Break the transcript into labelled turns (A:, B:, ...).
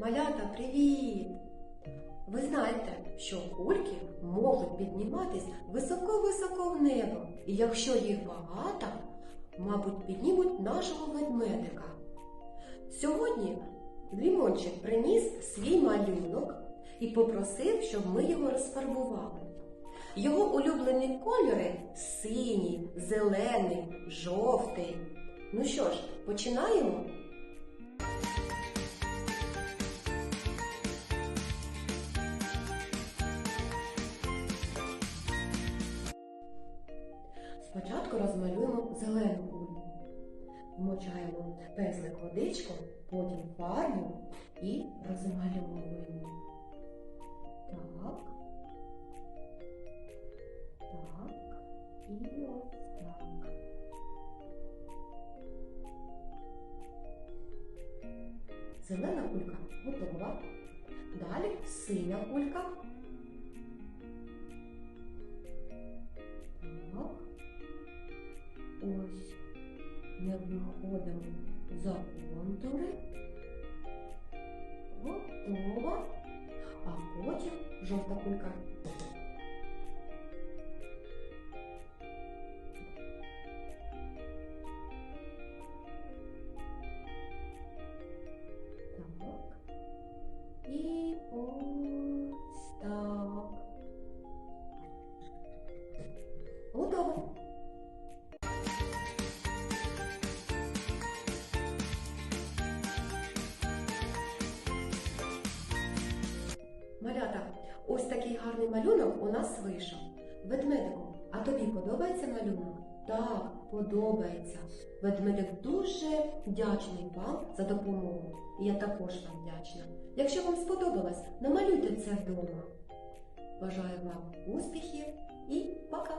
A: Малята, привіт! Ви знаєте, що кульки можуть підніматись високо-високо в небо. І якщо їх багато, мабуть, піднімуть нашого ведмедика. Сьогодні Лімончик приніс свій малюнок і попросив, щоб ми його розфарбували. Його улюблені кольори синій, зелений, жовтий. Ну що ж, починаємо? Спочатку розмалюємо зелену кульку. Вмочаємо пензлик водичку, потім фарбу і розмальовуємо. Так. Так. І ось так. Зелена кулька готова. Далі синя кулька. Ось не виходимо за контури. Готова. А потім жовта кулька. І ось так. Готово. Ось такий гарний малюнок у нас вийшов. Ведмедику, а тобі подобається малюнок? Так, подобається. Ведмедик дуже вдячний вам за допомогу. І я також вам вдячна. Якщо вам сподобалось, намалюйте це вдома. Бажаю вам успіхів і пока!